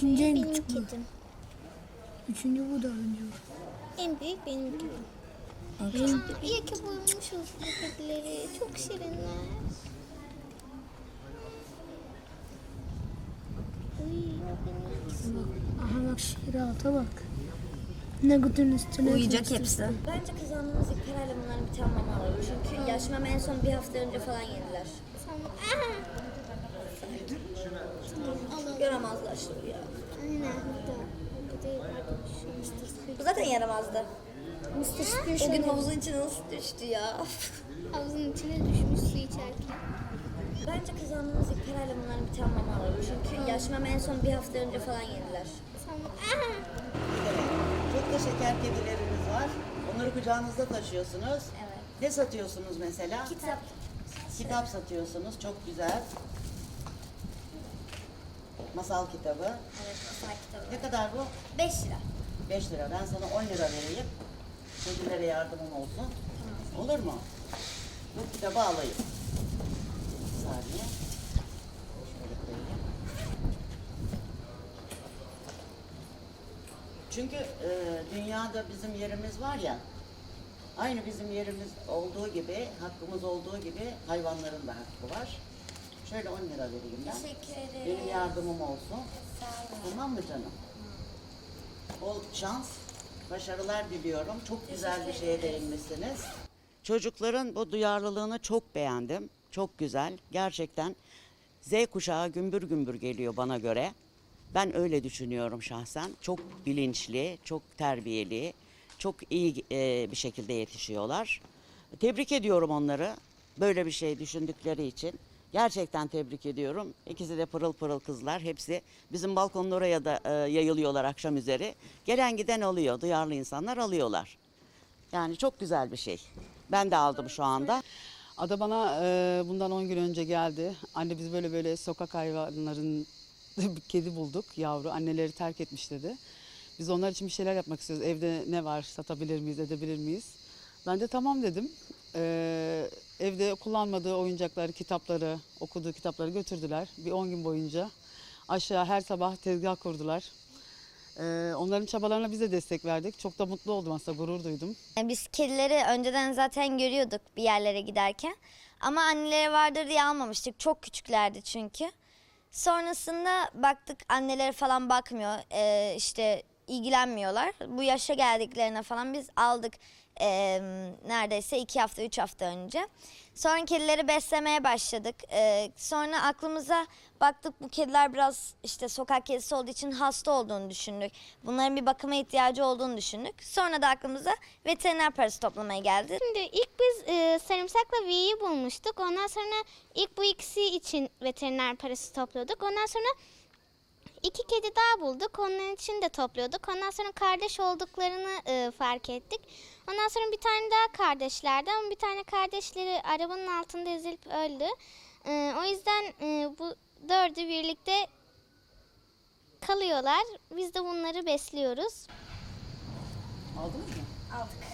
sonra İkinci en büyük benim küçük bu. kedim. Üçüncü bu dördüncü bu. En büyük benim kedim. Aa, küçük. iyi ki bulmuşuz bu kedileri. Çok şirinler. Uy, o benim ikisi. Bak, aha bak şirata bak. Nugget'ın üstüne Uyuyacak hepsi. Bence kazandığımız ilk parayla bunların bir tamamını alalım. Çünkü yaşmam en son bir hafta önce falan yediler. Tamam. Aha. Şimdi ya. Aynen. Bu da. Zaten yaramazdı. Mr. Squid O gün havuzun içine nasıl düştü ya. havuzun içine düşmüş su içerken. Bence kazandığımız ilk parayla bunların bir tamamını alalım. Çünkü yaşmam en son bir hafta önce falan yediler. Tamam. Çok da şeker kedileriniz var. Onları kucağınızda taşıyorsunuz. Evet. Ne satıyorsunuz mesela? Kitap. Kitap satıyorsunuz. Çok güzel. Masal kitabı. Evet, masal kitabı. Ne kadar bu? 5 lira. 5 lira. Ben sana 10 lira vereyim. Kedilere yardımım olsun. Olur mu? Bu kitabı alayım. Bir saniye. Şöyle koyayım. Çünkü e, dünyada bizim yerimiz var ya, aynı bizim yerimiz olduğu gibi, hakkımız olduğu gibi hayvanların da hakkı var. Şöyle 10 lira vereyim ben. Teşekkür ederim. Benim yardımım olsun. Sağ olun. Tamam mı canım? Bol şans, başarılar diliyorum. Çok güzel bir şeye değinmişsiniz. Çocukların bu duyarlılığını çok beğendim. Çok güzel. Gerçekten Z kuşağı gümbür gümbür geliyor bana göre. Ben öyle düşünüyorum şahsen. Çok bilinçli, çok terbiyeli, çok iyi e, bir şekilde yetişiyorlar. Tebrik ediyorum onları. Böyle bir şey düşündükleri için. Gerçekten tebrik ediyorum. İkisi de pırıl pırıl kızlar. Hepsi bizim balkonun oraya da e, yayılıyorlar akşam üzeri. Gelen giden alıyor. Duyarlı insanlar alıyorlar. Yani çok güzel bir şey. Ben de aldım şu anda. Ada bana e, bundan 10 gün önce geldi. Anne biz böyle böyle sokak hayvanların kedi bulduk yavru. Anneleri terk etmiş dedi. Biz onlar için bir şeyler yapmak istiyoruz. Evde ne var satabilir miyiz edebilir miyiz? Ben de tamam dedim. E, evde kullanmadığı oyuncakları, kitapları, okuduğu kitapları götürdüler. Bir 10 gün boyunca aşağı her sabah tezgah kurdular. E, onların çabalarına biz de destek verdik. Çok da mutlu oldum aslında gurur duydum. Biz kedileri önceden zaten görüyorduk bir yerlere giderken. Ama anneleri vardır diye almamıştık. Çok küçüklerdi çünkü. Sonrasında baktık anneleri falan bakmıyor. Ee, işte ilgilenmiyorlar. Bu yaşa geldiklerine falan biz aldık ee, neredeyse iki hafta, üç hafta önce. Sonra kedileri beslemeye başladık. Ee, sonra aklımıza baktık bu kediler biraz işte sokak kedisi olduğu için hasta olduğunu düşündük. Bunların bir bakıma ihtiyacı olduğunu düşündük. Sonra da aklımıza veteriner parası toplamaya geldi. Şimdi ilk biz e, sarımsakla V'yi bulmuştuk. Ondan sonra ilk bu ikisi için veteriner parası topluyorduk. Ondan sonra iki kedi daha bulduk. Onun için de topluyorduk. Ondan sonra kardeş olduklarını e, fark ettik. Ondan sonra bir tane daha kardeşlerdi ama bir tane kardeşleri arabanın altında ezilip öldü. E, o yüzden e, bu dördü birlikte kalıyorlar. Biz de bunları besliyoruz. Aldınız mı? Aldık.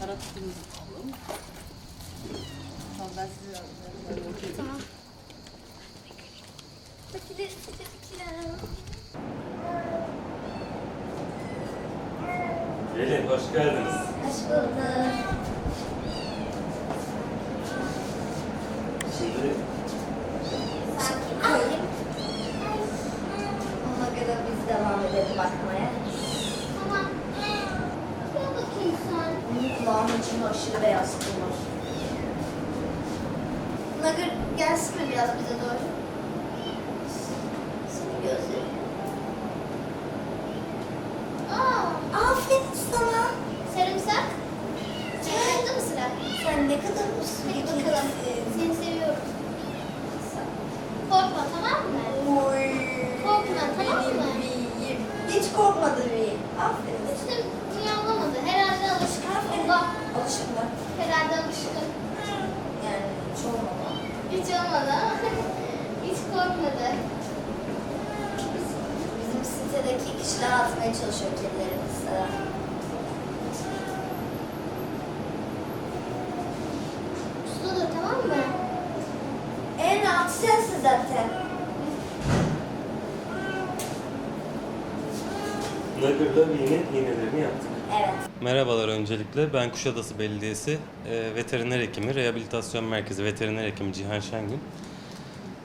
Karatütümüzü alalım. Ben size Tamam. Gelin, hoş geldiniz. Hoş bulduk. Şimdi Sakin koyayım. Ona göre biz devam edelim bakmaya. Tamam. Gel bakayım sen. Benim kulağımın içinde aşırı beyaz kum var. Nagır gelsin mi biraz bize doğru? Senin gözlerin. Aa, Aferin sana. sarımsak. Sarımsak mı sıra? Sen ne kadar uslu Hadi bir bakalım. Seni seviyorum. Korkma tamam mı? Oy. Korkma tamam mı? Bebeğim. Hiç korkmadın iyi. Aferin. Hiç de korkmadı. Hiç korkmadı. Bizim sitedeki kişiler atmaya çalışıyor kedilerimizi. Usta dur tamam mı? En rahatsız zaten. Nugger'la iğne iğnelerini yaptık. Evet. Merhabalar öncelikle. Ben Kuşadası Belediyesi e, Veteriner Hekimi, Rehabilitasyon Merkezi Veteriner Hekimi Cihan Şengün.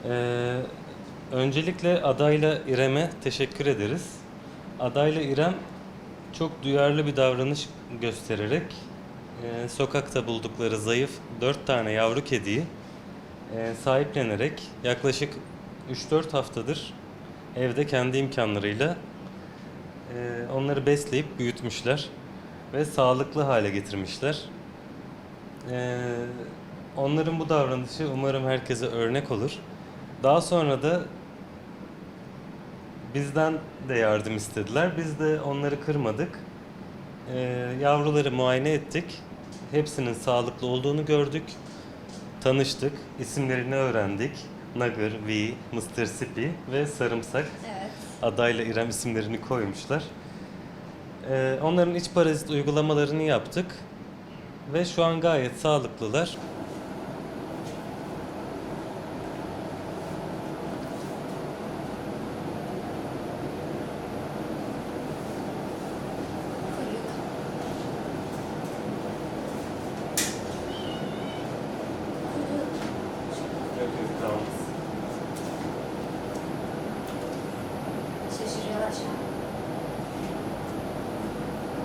E, öncelikle adayla İrem'e teşekkür ederiz. Adayla İrem çok duyarlı bir davranış göstererek e, sokakta buldukları zayıf dört tane yavru kediyi e, sahiplenerek yaklaşık 3-4 haftadır evde kendi imkanlarıyla e, onları besleyip büyütmüşler ve sağlıklı hale getirmişler. E, onların bu davranışı umarım herkese örnek olur. Daha sonra da bizden de yardım istediler. Biz de onları kırmadık. E, yavruları muayene ettik. Hepsinin sağlıklı olduğunu gördük. Tanıştık, isimlerini öğrendik. Nagır, V, Mr. Sippy ve Sarımsak. Evet. Adayla İrem isimlerini koymuşlar. Ee, onların iç parazit uygulamalarını yaptık ve şu an gayet sağlıklılar.